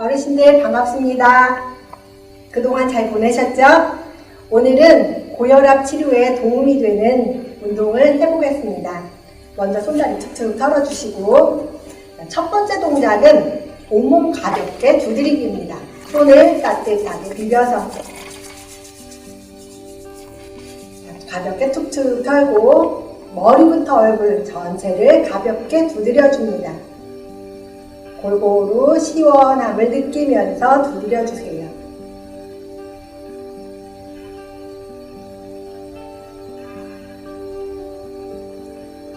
어르신들 반갑습니다. 그동안 잘 보내셨죠? 오늘은 고혈압 치료에 도움이 되는 운동을 해보겠습니다. 먼저 손다리 툭툭 털어주시고 첫 번째 동작은 온몸 가볍게 두드리기입니다. 손을 따뜻하게 비벼서 가볍게 툭툭 털고 머리부터 얼굴 전체를 가볍게 두드려줍니다. 골고루 시원함을 느끼면서 두드려주세요.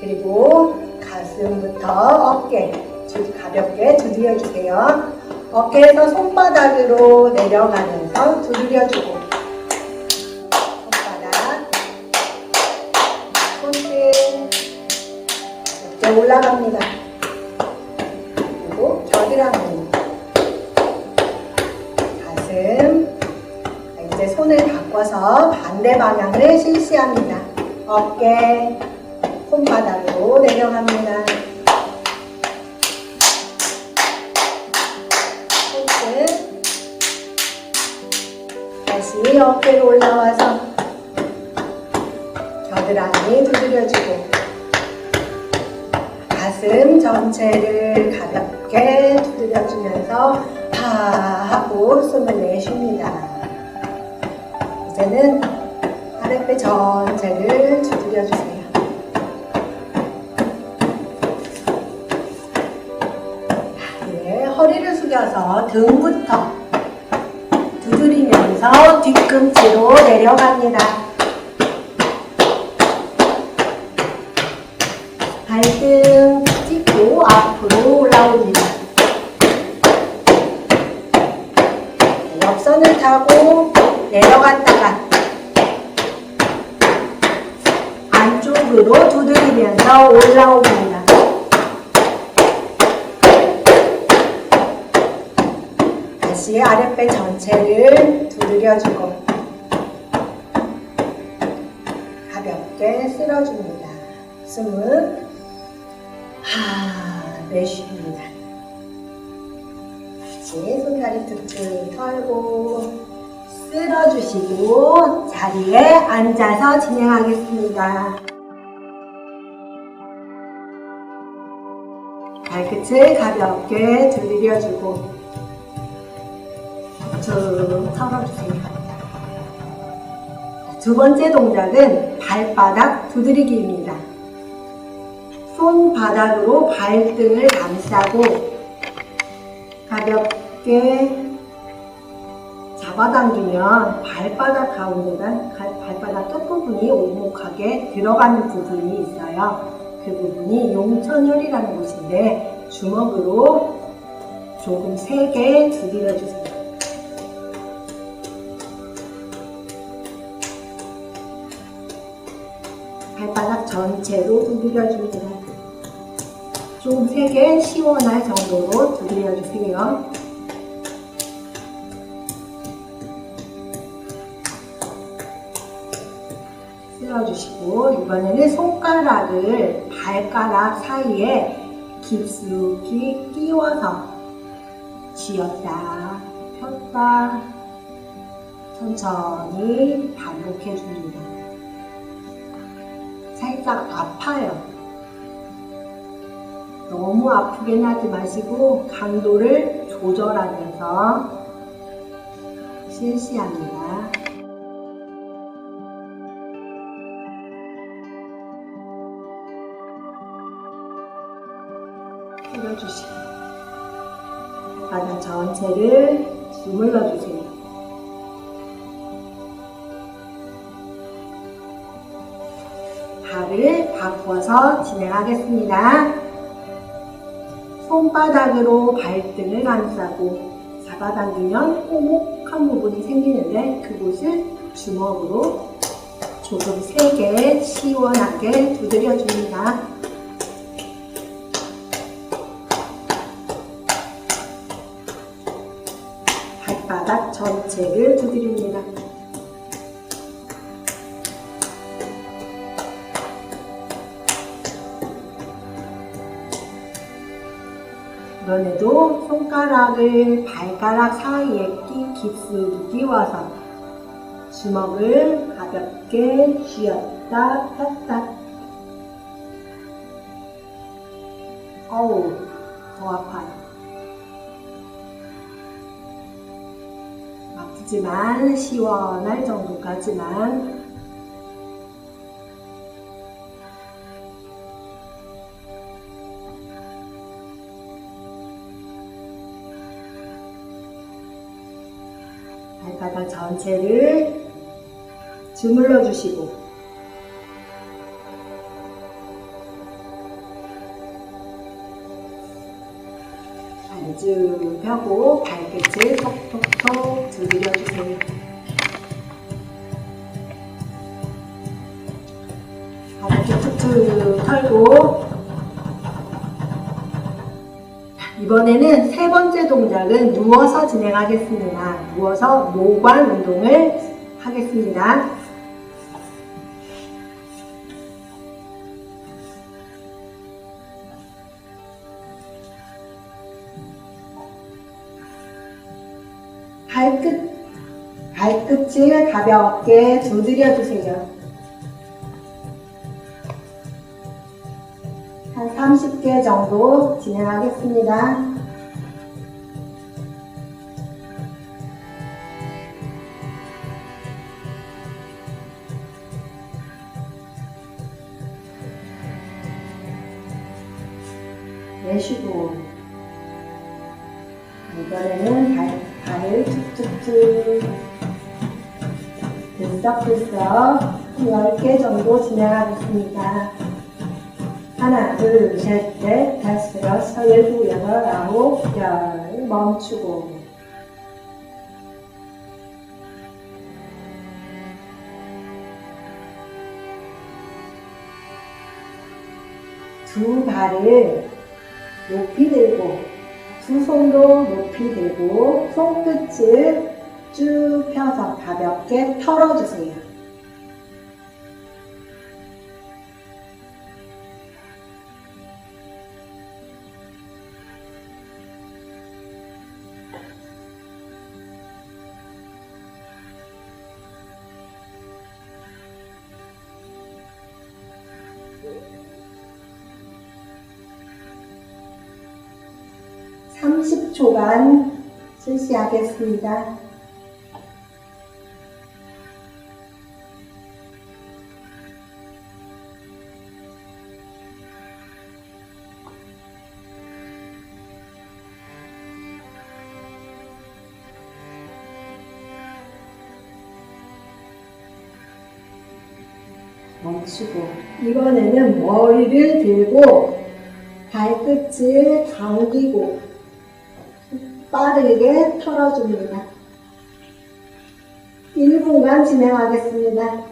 그리고 가슴부터 어깨 주- 가볍게 두드려주세요. 어깨에서 손바닥으로 내려가면서 두드려주고 가슴 이제 손을 바꿔서 반대 방향을 실시합니다. 어깨 손바닥으로 내려갑니다. 손등 다시 어깨로 올라와서 겨드랑이 두드려주고 가슴 전체를 가볍게 두드려주면서 하 하고 숨을 내쉽니다. 이제는 아랫배 전체를 두드려주세요. 네, 허리를 숙여서 등부터 두드리면서 뒤꿈치로 내려갑니다. 발등 찍고 앞으로 올라옵니다. 옆선을 타고 내려갔다가 안쪽으로 두드리면서 올라옵니다. 다시 아랫배 전체를 두드려주고 가볍게 쓸어줍니다. 숨은 하 내쉽니다. 다시 손다리 툭툭 털고 쓸어주시고 자리에 앉아서 진행하겠습니다. 발끝을 가볍게 두드려주고 툭툭 털어주세요. 두 번째 동작은 발바닥 두드리기입니다. 손바닥으로 발등을 감싸고 가볍게 잡아당기면 발바닥 가운데가 가- 발바닥 끝부분이 오목하게 들어가는 부분이 있어요. 그 부분이 용천혈이라는 곳인데 주먹으로 조금 세게 두드려 주세요. 발바닥 전체로 두드려 줍니다. 좀 세게 시원할 정도로 두드려 주세요. 쓸어주시고 이번에는 손가락을 발가락 사이에 깊숙이 끼워서 쥐었다 폈다 천천히 반복해 줍니다. 살짝 아파요. 너무 아프게 하지 마시고 강도를 조절하면서 실시합니다. 전체를 주물러 주세요. 발을 바꿔서 진행하겠습니다. 손바닥으로 발등을 감싸고 잡아당기면 오목한 부분이 생기는데 그곳을 주먹으로 조금 세게 시원하게 두드려줍니다. 전체를 두드립니다. 이번에도 손가락을 발가락 사이에 끼, 깊숙이 끼워서 주먹을 가볍게 쥐었다 폈다. 어우, 더 아파요. 아프지만 시원할 정도까지만. 발바닥 전체를 주물러 주시고 펴고 발끝을 톡톡톡 두드려 주세요. 바닥을 툭툭 털고 이번에는 세 번째 동작은 누워서 진행하겠습니다. 누워서 노관 운동을 하겠습니다. 발끝, 발끝을 가볍게 두드려 주세요. 한 30개 정도 진행하겠습니다. 툭툭툭 들썩들썩 10개 정도 진행하겠습니다. 하나, 둘, 셋, 넷, 다섯, 여섯, 일곱, 여덟, 아홉, 열. 멈추고. 두 발을 높이 들고, 두 손도 높이 들고, 손끝을 쭉 펴서 가볍게 털어주세요. 삼십 초간 실시하겠습니다. 멈추고 이번에는 머리를 들고 발끝을 당기고 빠르게 털어줍니다. 1분간 진행하겠습니다.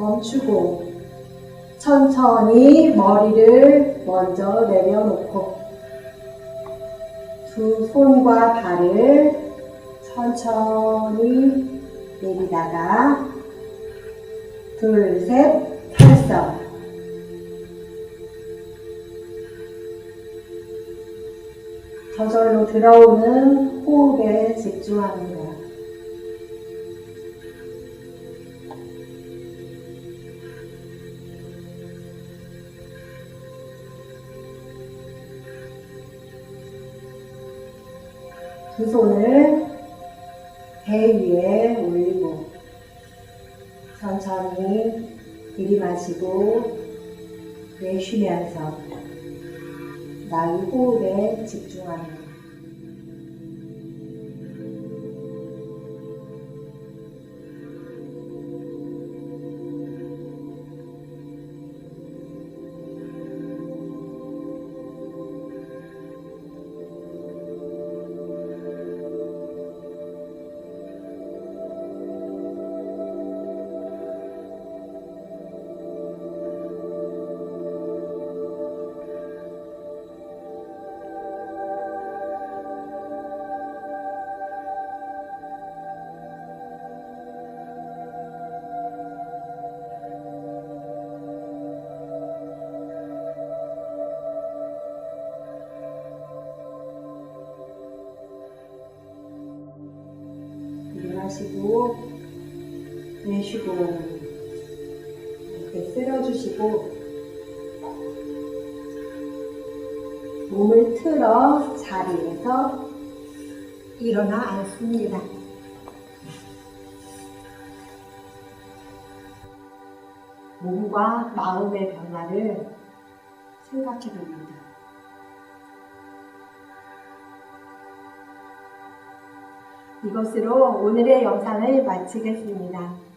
멈추고 천천히 머리를 먼저 내려놓고 두 손과 발을 천천히 내리다가 둘, 셋, 팔성 저절로 들어오는 호흡에 집중합니다. 두 손을 배 위에 올리고 천천히 들이마시고 내쉬면서 나의 호흡에 집중합니다. 일어나시고 내쉬고 이렇게 쓸어주시고 몸을 틀어 자리에서 일어나 앉습니다. 몸과 마음의 변화를 생각해 봅니다. 이것으로 오늘의 영상을 마치겠습니다.